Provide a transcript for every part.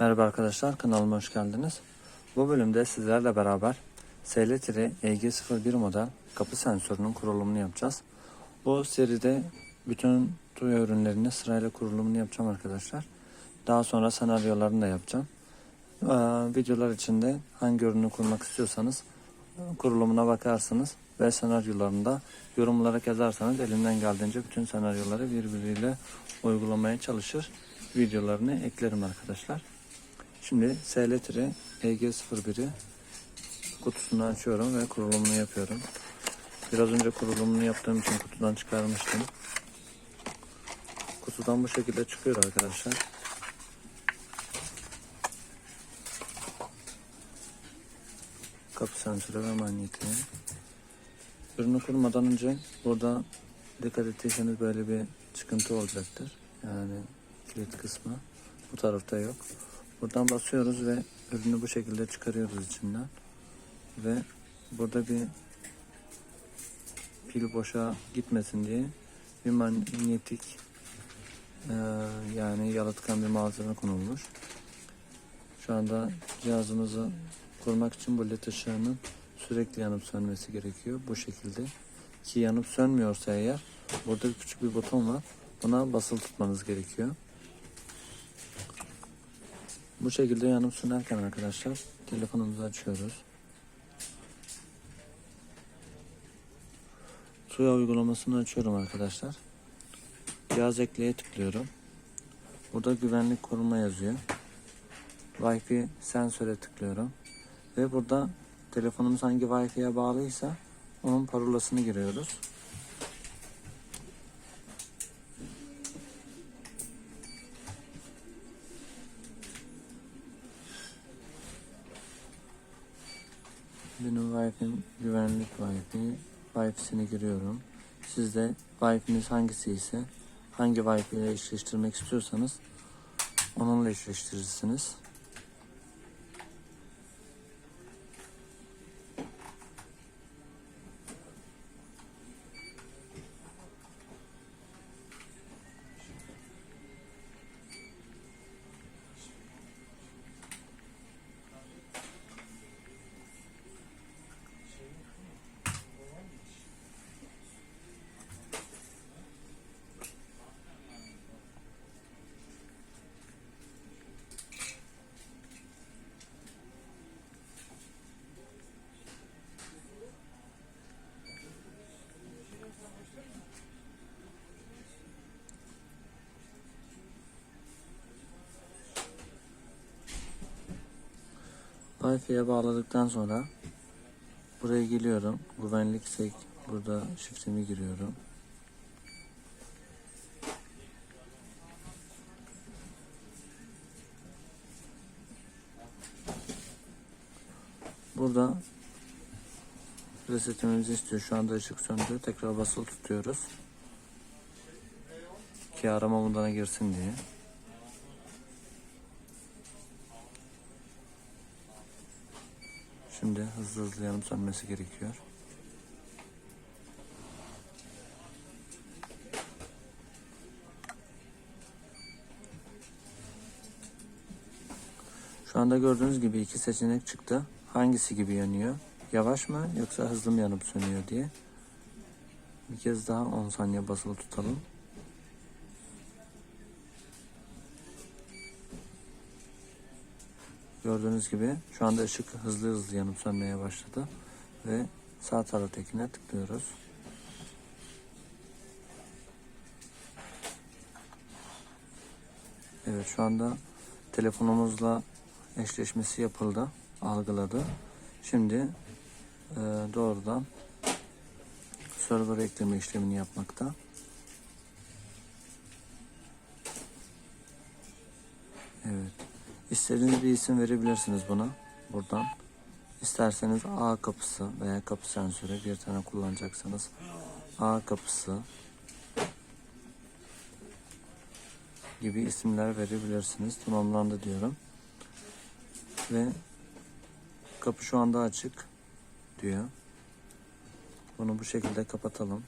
Merhaba arkadaşlar kanalıma hoş geldiniz. Bu bölümde sizlerle beraber SL-EG01 model kapı sensörünün kurulumunu yapacağız. Bu seride bütün Tuya ürünlerini sırayla kurulumunu yapacağım arkadaşlar. Daha sonra senaryolarını da yapacağım. Ee, videolar içinde hangi ürünü kurmak istiyorsanız e, kurulumuna bakarsınız ve senaryolarını da yorum olarak yazarsanız elimden geldiğince bütün senaryoları birbiriyle uygulamaya çalışır. Videolarını eklerim arkadaşlar. Şimdi SL-EG01'i kutusunu açıyorum ve kurulumunu yapıyorum. Biraz önce kurulumunu yaptığım için kutudan çıkarmıştım. Kutudan bu şekilde çıkıyor arkadaşlar. Kapı sensörü ve manyetiği. Ürünü kurmadan önce burada dikkat ettiyseniz böyle bir çıkıntı olacaktır. Yani kilit kısmı. Bu tarafta yok. Buradan basıyoruz ve ürünü bu şekilde çıkarıyoruz içinden. Ve burada bir pil boşa gitmesin diye bir manyetik e, yani yalıtkan bir malzeme konulmuş. Şu anda cihazımızı kurmak için bu led ışığının sürekli yanıp sönmesi gerekiyor. Bu şekilde. Ki yanıp sönmüyorsa eğer burada küçük bir buton var. Buna basılı tutmanız gerekiyor. Bu şekilde yanıp sönerken arkadaşlar telefonumuzu açıyoruz. Suya uygulamasını açıyorum arkadaşlar. Cihaz ekleye tıklıyorum. Burada güvenlik koruma yazıyor. Wi-Fi sensöre tıklıyorum. Ve burada telefonumuz hangi Wi-Fi'ye bağlıysa onun parolasını giriyoruz. Benim Wi-Fi'm güvenlik Wi-Fi. Giriyorum. Siz de Wi-Fi'niz hangisi ise hangi Wi-Fi ile eşleştirmek istiyorsanız onunla eşleştirirsiniz. Wi-Fi'ye bağladıktan sonra buraya geliyorum. Güvenlik sek burada şifremi giriyorum. Burada resetimizi istiyor. Şu anda ışık söndü. Tekrar basılı tutuyoruz. Ki arama moduna girsin diye. Şimdi hızlı hızlı yanıp sönmesi gerekiyor. Şu anda gördüğünüz gibi iki seçenek çıktı. Hangisi gibi yanıyor? Yavaş mı yoksa hızlı mı yanıp sönüyor diye. Bir kez daha 10 saniye basılı tutalım. Gördüğünüz gibi şu anda ışık hızlı hızlı yanıp sönmeye başladı. Ve sağ taraftakine tıklıyoruz. Evet şu anda telefonumuzla eşleşmesi yapıldı. Algıladı. Şimdi e, doğrudan server ekleme işlemini yapmakta. Evet. İstediğiniz bir isim verebilirsiniz buna buradan. İsterseniz A kapısı veya kapı sensörü bir tane kullanacaksanız A kapısı gibi isimler verebilirsiniz. Tamamlandı diyorum. Ve kapı şu anda açık diyor. Bunu bu şekilde kapatalım.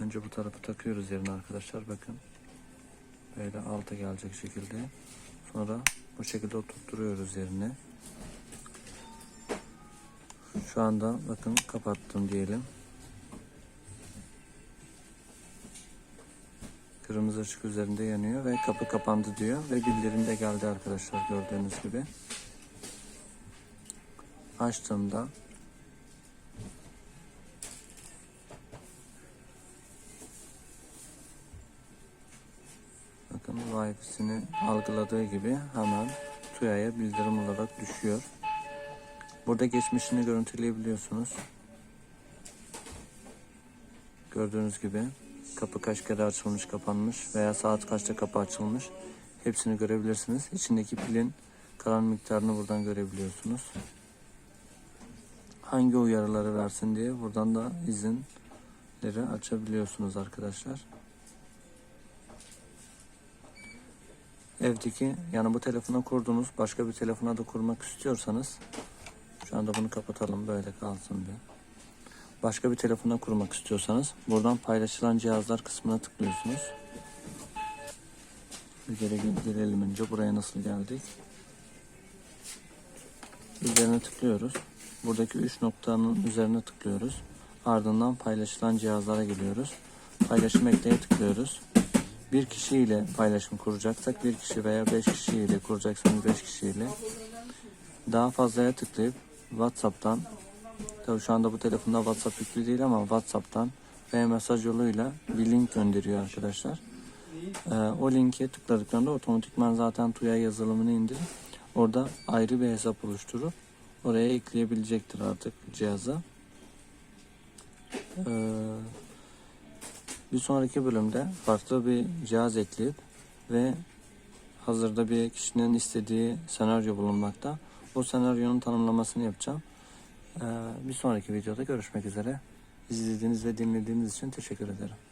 Önce bu tarafı takıyoruz yerine arkadaşlar bakın. Böyle alta gelecek şekilde. Sonra bu şekilde oturtturuyoruz yerine. Şu anda bakın kapattım diyelim. Kırmızı ışık üzerinde yanıyor ve kapı kapandı diyor ve bildirim de geldi arkadaşlar gördüğünüz gibi. Açtığımda bakın Wi-Fi'sini algıladığı gibi hemen TUYA'ya bildirim olarak düşüyor. Burada geçmişini görüntüleyebiliyorsunuz. Gördüğünüz gibi kapı kaç kere açılmış, kapanmış veya saat kaçta kapı açılmış. Hepsini görebilirsiniz. İçindeki pilin kalan miktarını buradan görebiliyorsunuz. Hangi uyarıları versin diye buradan da izinleri açabiliyorsunuz arkadaşlar. Evdeki yani bu telefona kurduğunuz başka bir telefona da kurmak istiyorsanız şu anda bunu kapatalım böyle kalsın bir. Başka bir telefona kurmak istiyorsanız buradan paylaşılan cihazlar kısmına tıklıyorsunuz. Bir geri gelelim önce buraya nasıl geldik. Üzerine tıklıyoruz. Buradaki 3 noktanın üzerine tıklıyoruz. Ardından paylaşılan cihazlara geliyoruz. Paylaşım ekleye tıklıyoruz. Bir kişiyle paylaşım kuracaksak bir kişi veya 5 kişiyle kuracaksanız 5 kişiyle daha fazlaya tıklayıp WhatsApp'tan Tabii şu anda bu telefonda WhatsApp yüklü değil ama WhatsApp'tan veya mesaj yoluyla bir link gönderiyor arkadaşlar. Ee, o linke tıkladıklarında otomatikman zaten Tuya yazılımını indirip orada ayrı bir hesap oluşturup oraya ekleyebilecektir artık cihaza. Ee, bir sonraki bölümde farklı bir cihaz ekleyip ve hazırda bir kişinin istediği senaryo bulunmakta. O senaryonun tanımlamasını yapacağım. Ee, bir sonraki videoda görüşmek üzere. İzlediğiniz ve dinlediğiniz için teşekkür ederim.